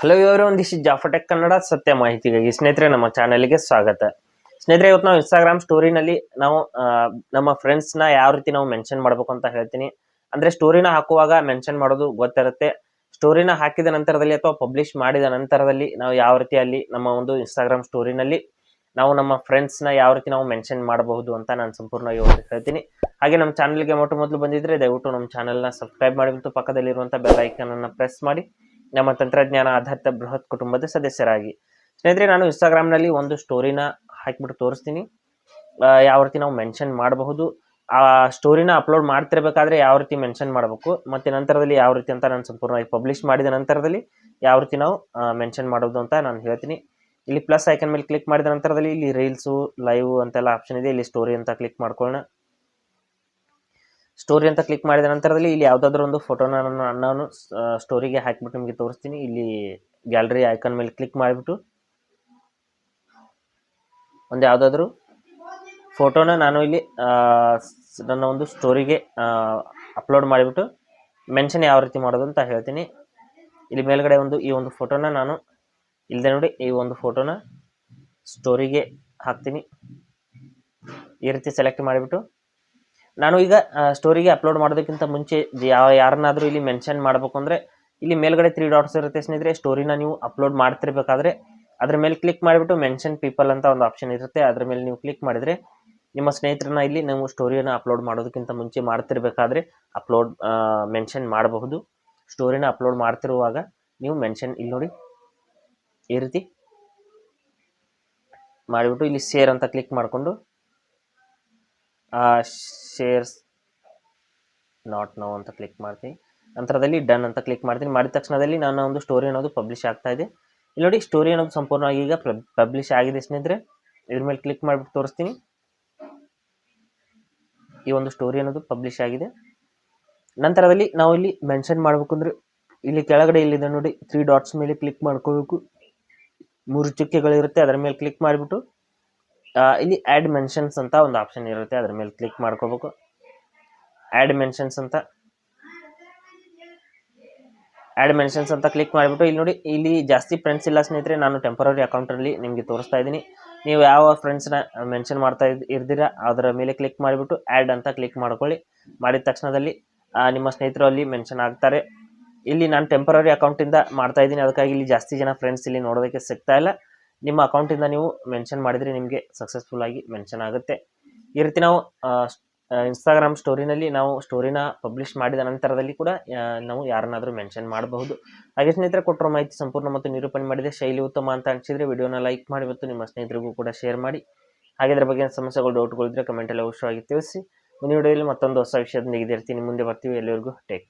Hello ಇವರು ಒಂದಿಷ್ಟು ಜಾಫಟೆಕ್ ಕನ್ನಡ ಸತ್ಯ ಮಾಹಿತಿಗಾಗಿ ಸ್ನೇಹಿತರೆ, ನಮ್ಮ ಚಾನಲ್ಗೆ ಸ್ವಾಗತ. ಸ್ನೇಹಿತರೆ, ಇವತ್ತು ನಾವು ಇನ್ಸ್ಟಾಗ್ರಾಮ್ ಸ್ಟೋರಿನಲ್ಲಿ ನಾವು ನಮ್ಮ ಫ್ರೆಂಡ್ಸ್ನ ಯಾವ ರೀತಿ ನಾವು ಮೆನ್ಷನ್ ಮಾಡಬೇಕು ಅಂತ ಹೇಳ್ತೀನಿ. ಅಂದ್ರೆ ಸ್ಟೋರಿನ ಹಾಕುವಾಗ ಮೆನ್ಷನ್ ಮಾಡೋದು ಗೊತ್ತಿರುತ್ತೆ. ಸ್ಟೋರಿನ ಹಾಕಿದ ನಂತರದಲ್ಲಿ ಅಥವಾ ಪಬ್ಲಿಷ್ ಮಾಡಿದ ನಂತರದಲ್ಲಿ ನಾವು ಯಾವ ರೀತಿ ಅಲ್ಲಿ ನಮ್ಮ ಒಂದು ಇನ್ಸ್ಟಾಗ್ರಾಮ್ ಸ್ಟೋರಿನಲ್ಲಿ ನಾವು ನಮ್ಮ ಫ್ರೆಂಡ್ಸ್ನ ಯಾವ ರೀತಿ ನಾವು ಮೆನ್ಷನ್ ಮಾಡಬಹುದು ಅಂತ ನಾನು ಸಂಪೂರ್ಣವಾಗಿ ಹೇಳ್ತೀನಿ. ಹಾಗೆ ನಮ್ಮ ಚಾನಲ್ಗೆ ಮೊಟ್ಟ ಮೊದಲು ಬಂದಿದ್ರೆ ದಯವಿಟ್ಟು ನಮ್ಮ ಚಾನಲ್ನ ಸಬ್ಸ್ಕ್ರೈಬ್ ಮಾಡಿ ಮತ್ತು ಪಕ್ಕದಲ್ಲಿರುವಂಥ ಬೆಲ್ ಪ್ರೆಸ್ ಮಾಡಿ. ನಮ್ಮ ತಂತ್ರಜ್ಞಾನ ಆಧಾರಿತ ಬೃಹತ್ ಕುಟುಂಬದ ಸದಸ್ಯರಾಗಿ. ಸ್ನೇಹಿತರೆ, ನಾನು ಇನ್ಸ್ಟಾಗ್ರಾಮ್ನಲ್ಲಿ ಒಂದು ಸ್ಟೋರಿನ ಹಾಕಿಬಿಟ್ಟು ತೋರಿಸ್ತೀನಿ. ಯಾವ ರೀತಿ ನಾವು ಮೆನ್ಷನ್ ಮಾಡಬಹುದು. ಆ ಸ್ಟೋರಿನ ಅಪ್ಲೋಡ್ ಮಾಡ್ತಿರ್ಬೇಕಾದ್ರೆ ಯಾವ ರೀತಿ ಮೆನ್ಷನ್ ಮಾಡಬೇಕು, ಮತ್ತೆ ನಂತರದಲ್ಲಿ ಯಾವ ರೀತಿ ಅಂತ ನಾನು ಸಂಪೂರ್ಣವಾಗಿ ಪಬ್ಲಿಷ್ ಮಾಡಿದ ನಂತರದಲ್ಲಿ ಯಾವ ರೀತಿ ನಾವು ಮೆನ್ಷನ್ ಮಾಡೋದು ಅಂತ ನಾನು ಹೇಳ್ತೀನಿ. ಇಲ್ಲಿ ಪ್ಲಸ್ ಐಕನ್ ಮೇಲೆ ಕ್ಲಿಕ್ ಮಾಡಿದ ನಂತರದಲ್ಲಿ ಇಲ್ಲಿ ರೀಲ್ಸು ಲೈವ್ ಅಂತೆಲ್ಲ ಆಪ್ಷನ್ ಇದೆ. ಇಲ್ಲಿ ಸ್ಟೋರಿ ಅಂತ ಕ್ಲಿಕ್ ಮಾಡ್ಕೊಳ್ಳೋಣ. ಸ್ಟೋರಿ ಅಂತ ಕ್ಲಿಕ್ ಮಾಡಿದ ನಂತರದಲ್ಲಿ ಇಲ್ಲಿ ಯಾವುದಾದ್ರೂ ಒಂದು ಫೋಟೋನ ನಾನು ನಾನು ಸ್ಟೋರಿಗೆ ಹಾಕಿಬಿಟ್ಟು ನಿಮಗೆ ತೋರಿಸ್ತೀನಿ. ಇಲ್ಲಿ ಗ್ಯಾಲರಿ ಐಕಾನ್ ಮೇಲೆ ಕ್ಲಿಕ್ ಮಾಡಿಬಿಟ್ಟು ಒಂದು ಯಾವುದಾದ್ರೂ ಫೋಟೋನ ನಾನು ಇಲ್ಲಿ ನನ್ನ ಒಂದು ಸ್ಟೋರಿಗೆ ಅಪ್ಲೋಡ್ ಮಾಡಿಬಿಟ್ಟು ಮೆನ್ಷನ್ ಯಾವ ರೀತಿ ಮಾಡೋದು ಅಂತ ಹೇಳ್ತೀನಿ. ಇಲ್ಲಿ ಮೇಲ್ಗಡೆ ಒಂದು, ಈ ಒಂದು ಫೋಟೋನ ನಾನು ಇಲ್ಲದೆ ನೋಡಿ ಈ ಒಂದು ಫೋಟೋನ ಸ್ಟೋರಿಗೆ ಹಾಕ್ತೀನಿ. ಈ ರೀತಿ ಸೆಲೆಕ್ಟ್ ಮಾಡಿಬಿಟ್ಟು ನಾನು ಈಗ ಸ್ಟೋರಿಗೆ ಅಪ್ಲೋಡ್ ಮಾಡೋದಕ್ಕಿಂತ ಮುಂಚೆ ಯಾವ ಯಾರನ್ನಾದರೂ ಇಲ್ಲಿ ಮೆನ್ಷನ್ ಮಾಡಬೇಕು ಅಂದರೆ ಇಲ್ಲಿ ಮೇಲ್ಗಡೆ ತ್ರೀ ಡಾಟ್ಸ್ ಇರುತ್ತೆ ಸ್ನೇಹಿತರೆ ಸ್ಟೋರಿನ ನೀವು ಅಪ್ಲೋಡ್ ಮಾಡ್ತಿರ್ಬೇಕಾದ್ರೆ ಅದ್ರ ಮೇಲೆ ಕ್ಲಿಕ್ ಮಾಡಿಬಿಟ್ಟು ಮೆನ್ಷನ್ ಪೀಪಲ್ ಅಂತ ಒಂದು ಆಪ್ಷನ್ ಇರುತ್ತೆ. ಅದ್ರ ಮೇಲೆ ನೀವು ಕ್ಲಿಕ್ ಮಾಡಿದರೆ ನಿಮ್ಮ ಸ್ನೇಹಿತರನ್ನ ಇಲ್ಲಿ ನೀವು ಸ್ಟೋರಿಯನ್ನು ಅಪ್ಲೋಡ್ ಮಾಡೋದಕ್ಕಿಂತ ಮುಂಚೆ ಮಾಡ್ತಿರ್ಬೇಕಾದ್ರೆ ಅಪ್ಲೋಡ್ ಮೆನ್ಷನ್ ಮಾಡಬಹುದು. ಸ್ಟೋರಿನ ಅಪ್ಲೋಡ್ ಮಾಡ್ತಿರುವಾಗ ನೀವು ಮೆನ್ಷನ್ ಇಲ್ಲಿ ನೋಡಿ, ಈ ರೀತಿ ಮಾಡಿಬಿಟ್ಟು ಇಲ್ಲಿ ಸೇರ್ ಅಂತ ಕ್ಲಿಕ್ ಮಾಡಿಕೊಂಡು ಶೇರ್ಸ್ ನಾಟ್ ನೋ ಅಂತ ಕ್ಲಿಕ್ ಮಾಡ್ತೀನಿ. ನಂತರದಲ್ಲಿ ಡನ್ ಅಂತ ಕ್ಲಿಕ್ ಮಾಡ್ತೀನಿ. ಮಾಡಿದ ತಕ್ಷಣದಲ್ಲಿ ನಾನು ಒಂದು ಸ್ಟೋರಿ ಅನ್ನೋದು ಪಬ್ಲಿಷ್ ಆಗ್ತಾ ಇದೆ. ಇಲ್ಲಿ ನೋಡಿ ಸ್ಟೋರಿ ಅನ್ನೋದು ಸಂಪೂರ್ಣವಾಗಿ ಈಗ ಪಬ್ಲಿಷ್ ಆಗಿದೆ ಸ್ನೇಹಿತರೆ. ಇದ್ರ ಮೇಲೆ ಕ್ಲಿಕ್ ಮಾಡಿಬಿಟ್ಟು ತೋರಿಸ್ತೀನಿ. ಈ ಒಂದು ಸ್ಟೋರಿ ಅನ್ನೋದು ಪಬ್ಲಿಷ್ ಆಗಿದೆ. ನಂತರದಲ್ಲಿ ನಾವು ಇಲ್ಲಿ ಮೆನ್ಷನ್ ಮಾಡಬೇಕು ಅಂದ್ರೆ ಇಲ್ಲಿ ಕೆಳಗಡೆ ಇಲ್ಲಿದೆ ನೋಡಿ ತ್ರೀ ಡಾಟ್ಸ್ ಮೇಲೆ ಕ್ಲಿಕ್ ಮಾಡ್ಕೋಬೇಕು. ಮೂರು ಚುಕ್ಕೆಗಳಿರುತ್ತೆ ಅದರ ಮೇಲೆ ಕ್ಲಿಕ್ ಮಾಡಿಬಿಟ್ಟು ಆ, ಇಲ್ಲಿ ಆ್ಯಡ್ ಮೆನ್ಷನ್ಸ್ ಅಂತ ಒಂದು ಆಪ್ಷನ್ ಇರುತ್ತೆ. ಅದ್ರ ಮೇಲೆ ಕ್ಲಿಕ್ ಮಾಡ್ಕೋಬೇಕು. ಆ್ಯಡ್ ಮೆನ್ಷನ್ಸ್ ಅಂತ. ಆ್ಯಡ್ ಮೆನ್ಷನ್ಸ್ ಅಂತ ಕ್ಲಿಕ್ ಮಾಡಿಬಿಟ್ಟು, ಇಲ್ಲಿ ನೋಡಿ, ಇಲ್ಲಿ ಜಾಸ್ತಿ ಫ್ರೆಂಡ್ಸ್ ಇಲ್ಲ ಸ್ನೇಹಿತರೆ, ನಾನು ಟೆಂಪರರಿ ಅಕೌಂಟಲ್ಲಿ ನಿಮಗೆ ತೋರಿಸ್ತಾ ಇದ್ದೀನಿ. ನೀವು ಯಾವ ಫ್ರೆಂಡ್ಸ್ನ ಮೆನ್ಷನ್ ಮಾಡ್ತಾ ಇರ್ತೀರಾ ಅದರ ಮೇಲೆ ಕ್ಲಿಕ್ ಮಾಡಿಬಿಟ್ಟು ಆ್ಯಡ್ ಅಂತ ಕ್ಲಿಕ್ ಮಾಡ್ಕೊಳ್ಳಿ. ಮಾಡಿದ ತಕ್ಷಣದಲ್ಲಿ ನಿಮ್ಮ ಸ್ನೇಹಿತರು ಅಲ್ಲಿ ಮೆನ್ಷನ್ ಆಗ್ತಾರೆ. ಇಲ್ಲಿ ನಾನು ಟೆಂಪರರಿ ಅಕೌಂಟಿಂದ ಮಾಡ್ತಾ ಇದ್ದೀನಿ. ಅದಕ್ಕಾಗಿ ಇಲ್ಲಿ ಜಾಸ್ತಿ ಜನ ಫ್ರೆಂಡ್ಸ್ ಇಲ್ಲಿ ನೋಡೋದಕ್ಕೆ ಸಿಗ್ತಾ ಇಲ್ಲ. ನಿಮ್ಮ ಅಕೌಂಟಿಂದ ನೀವು ಮೆನ್ಷನ್ ಮಾಡಿದರೆ ನಿಮಗೆ ಸಕ್ಸಸ್ಫುಲ್ ಆಗಿ ಮೆನ್ಷನ್ ಆಗುತ್ತೆ. ಈ ರೀತಿ ನಾವು ಇನ್ಸ್ಟಾಗ್ರಾಮ್ ಸ್ಟೋರಿನಲ್ಲಿ ನಾವು ಸ್ಟೋರಿನ ಪಬ್ಲಿಷ್ ಮಾಡಿದ ನಂತರದಲ್ಲಿ ಕೂಡ ನಾವು ಯಾರನ್ನಾದರೂ ಮೆನ್ಷನ್ ಮಾಡಬಹುದು. ಹಾಗೆ ಸ್ನೇಹಿತರೆ, ಕೊಟ್ಟಿರೋ ಮಾಹಿತಿ ಸಂಪೂರ್ಣ ಮತ್ತು ನಿರೂಪಣೆ ಮಾಡಿದೆ. ಶೈಲಿ ಉತ್ತಮ ಅಂತ ಅನಿಸಿದರೆ ವಿಡಿಯೋನ ಲೈಕ್ ಮಾಡಿ ಮತ್ತು ನಿಮ್ಮ ಸ್ನೇಹಿತರಿಗೂ ಕೂಡ ಶೇರ್ ಮಾಡಿ. ಹಾಗೆ ಇದರ ಬಗ್ಗೆ ಸಮಸ್ಯೆಗಳು ಡೌಟ್ಗಳಿದ್ರೆ ಕಮೆಂಟಲ್ಲಿ ಅವಶ್ಯವಾಗಿ ತಿಳಿಸಿ. ಮುಂದಿನ ವಿಡಿಯೋದಲ್ಲಿ ಮತ್ತೊಂದು ಹೊಸ ವಿಷಯದೊಂದಿಗೆ ಇದೇ ರೀತಿ ನಿಮ್ಮ ಮುಂದೆ ಬರ್ತೀವಿ. ಎಲ್ಲರಿಗೂ ಟೇಕ್ ಕೇರ್